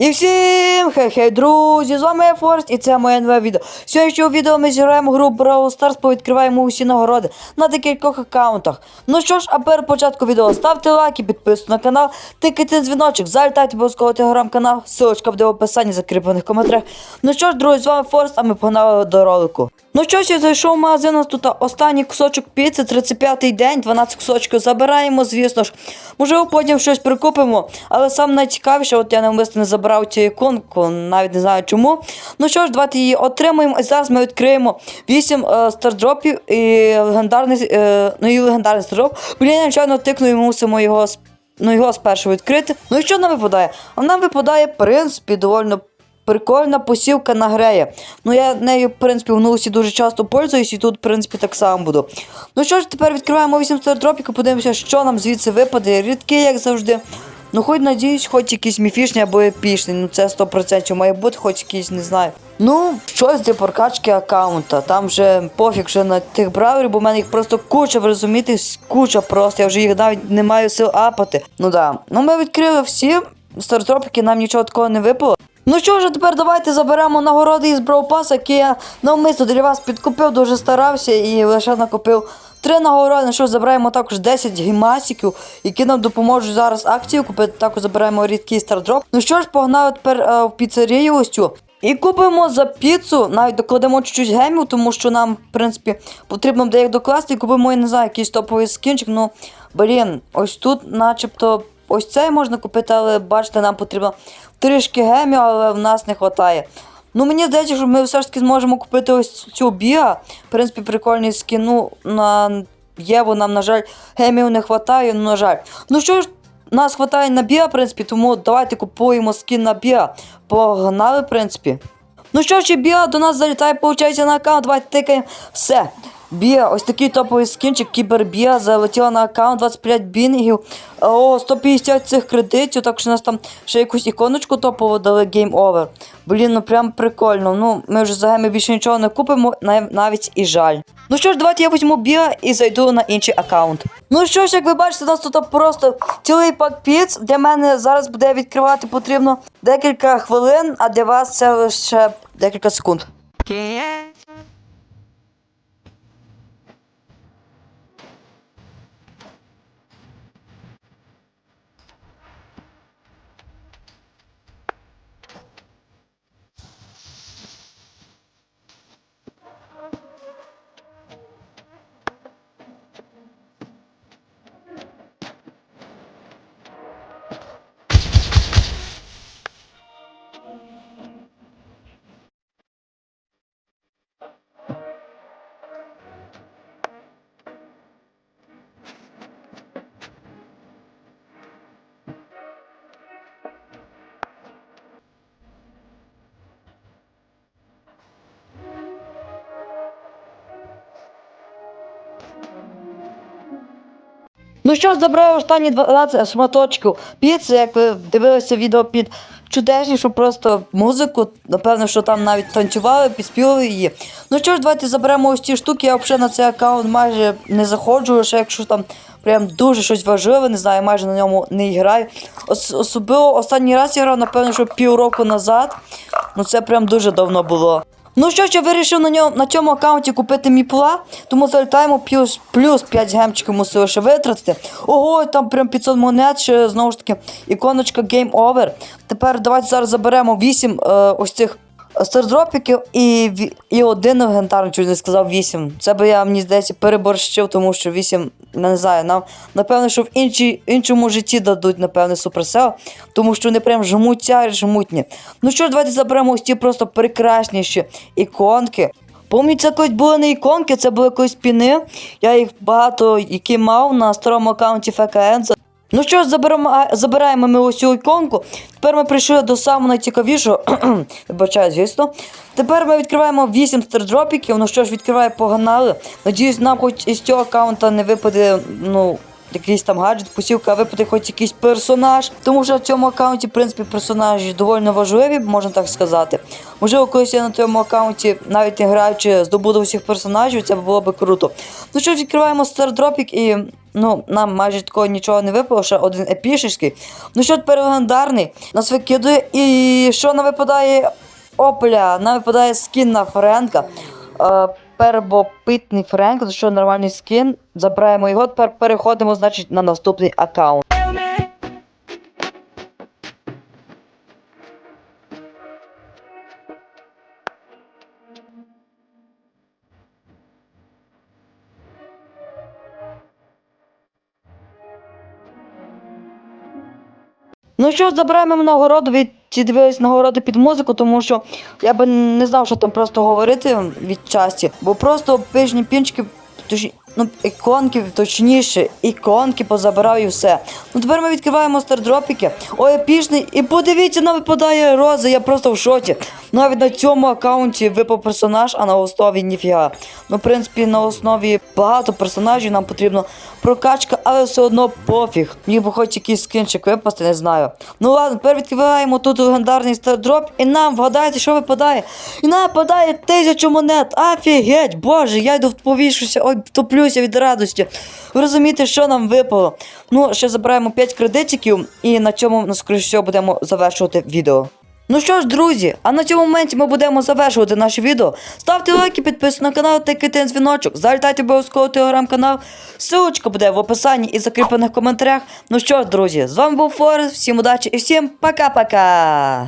І всім хей-хей, друзі! З вами я Форест і це моє нове відео. Сьогоднішнього відео ми зіграємо гру Brawl Stars, повідкриваємо усі нагороди на декількох аккаунтах. Ну що ж, а перед початку відео ставте лайк і підписуйтесь на канал, тикайте дзвіночок, залітайте обов'язково телеграм-канал, ссылочка буде в описанні закріплених коментарях. Ну що ж, друзі, з вами Форест, а ми погнали до ролику. Ну що ж, я зайшов в магазин, у тут останній кусочок піци, 35-й день, 12 кусочків забираємо, звісно ж. Можливо, потім щось прикупимо, але сам найцікавіше, от я навмисно не забрав цю іконку, навіть не знаю чому. Ну що ж, давайте її отримаємо. І зараз ми відкриємо 8 е, стардропів і легендарний, е, ну і легендарний стардроп. Блін, я нечайно тикну і мусимо його ну, його спершу відкрити. Ну і що нам випадає? А нам випадає, в принципі, довольно Прикольна посівка на грея. Ну я нею, в принципі, в нулсі дуже часто пользуюсь і тут, в принципі, так само буду. Ну що ж, тепер відкриваємо 8 стардропів, подивимося, що нам звідси випаде. Рідкі, як завжди. Ну, хоч надіюсь, хоч якісь міфічні або епічні. Ну це 100% має бути, хоч якісь, не знаю. Ну, щось для прокачки аккаунта. Там вже пофіг вже на тих браверів, бо в мене їх просто куча, ви розумієте, куча просто. Я вже їх навіть не маю сил апати. Ну да. Ну ми відкрили всі стартропики, нам нічого такого не випало. Ну що ж, тепер давайте заберемо нагороди із Pass, які я навмисно для вас підкупив, дуже старався і лише накопив три нагороди. Що забираємо також 10 гімасиків, які нам допоможуть зараз акцію купити. Також забираємо рідкий стардроп. Ну що ж, погнали тепер е, в піцерію ось цю. І купимо за піцу, навіть докладемо чуть-чуть гемів, тому що нам, в принципі, потрібно буде їх докласти і купимо, я не знаю, якийсь топовий скінчик. Ну, блін, ось тут, начебто, ось цей можна купити, але бачите, нам потрібно трішки гемів, але в нас не вистачає. Ну, мені здається, що ми все ж таки зможемо купити ось цю біга. В принципі, прикольний скін. Ну, на Єву нам, на жаль, гемів не вистачає, ну, на жаль. Ну що ж, нас вистачає на біга, в принципі, тому давайте купуємо скін на біга. Погнали, в принципі. Ну що ж, і біга до нас залітає, виходить, на аккаунт. Давайте тикаємо. Все. Біа, ось такий топовий скінчик, кібербіа, залетіла на аккаунт 25 бінгів. О, 150 цих кредитів, так що нас там ще якусь іконочку топову дали Game Over. Блін, ну прям прикольно. Ну, ми вже за геми більше нічого не купимо, нав- навіть і жаль. Ну що ж, давайте я візьму біа і зайду на інший аккаунт. Ну що ж, як ви бачите, у нас тут просто цілий пак піц. Для мене зараз буде відкривати потрібно декілька хвилин, а для вас це лише декілька секунд. Ну що ж, забрав останні 12 шматочків піци, як ви дивилися відео під чудеснішу просто музику. Напевно, що там навіть танцювали, підспівали її. Ну що ж, давайте заберемо ось ці штуки. Я взагалі на цей аккаунт майже не заходжу, лише якщо там прям дуже щось важливе, не знаю, майже на ньому не граю. Ос- особливо останній раз я грав, напевно, що півроку назад. Ну це прям дуже давно було. Ну що ж, я вирішив на ньому на цьому аккаунті купити міпла, тому залітаємо плюс, плюс 5 гемчиків мусили ще витратити. Ого, там прям 500 монет, ще знову ж таки іконочка Game Over. Тепер давайте зараз заберемо 8 е, ось цих стардропіків і, і один легендарний, чуть не сказав 8. Це би я, мені здається, переборщив, тому що 8, не знаю, нам напевно, що в іншій, іншому житті дадуть, напевне, суперсел, тому що вони прям жмуться, жмутні. Ну що ж, давайте заберемо ось ці просто прекрасніші іконки. Пам'ятаю, це колись були не іконки, це були колись піни. Я їх багато які мав на старому аккаунті ФКН. Ну що ж, заберемо, забираємо ми ось цю іконку. Тепер ми прийшли до самого найцікавішого. Вибачаю, звісно. Тепер ми відкриваємо 8 стардропіків. Ну що ж, відкриває погнали. Надіюсь, нам хоч із цього аккаунта не випаде, ну. Якийсь там гаджет, посівка, випаде хоч якийсь персонаж. Тому що в цьому аккаунті, в принципі, персонажі доволі важливі, можна так сказати. Можливо, колись я на твоєму аккаунті, навіть не граючи, здобуду усіх персонажів, це було би круто. Ну що ж, відкриваємо стардропік і. Ну, нам майже такого нічого не випало, ще один епішечний. Ну що тепер легендарний, нас викидує. І що нам випадає? Опля, нам випадає скін на Френка. Е, Пербопитний Френк, за що нормальний скін. Забираємо його, тепер переходимо, значить, на наступний аккаунт. Ну що, забираємо нагороду від ці дивились нагороди під музику, тому що я би не знав, що там просто говорити від часті, бо просто пижні пінчики, точні, ну, іконки, точніше, іконки позабирав і все. Ну тепер ми відкриваємо стардропіки. Ой, епічний, і подивіться, нам випадає роза, я просто в шоці. Навіть на цьому аккаунті випав персонаж, а на основі ніфіга. Ну, в принципі, на основі багато персонажів нам потрібно прокачка, але все одно пофіг. Міг би хоч якийсь скінчик випасти, не знаю. Ну ладно, тепер відкриваємо тут легендарний стардроп, і нам вгадайте, що випадає. І нам випадає тисячу монет. Офігеть, боже, я йду повішуся, ой, топлюся від радості. Ви розумієте, що нам випало? Ну, ще забираємо 5 кредитиків, і на цьому, ну, скоріше всього, будемо завершувати відео. Ну що ж, друзі, а на цьому моменті ми будемо завершувати наше відео. Ставте лайки, підписуйтесь на канал, тикайте на дзвіночок, залітайте обов'язково телеграм-канал. Ссылочка буде в описанні і закріплених коментарях. Ну що ж, друзі, з вами був Форест, всім удачі і всім пока-пока!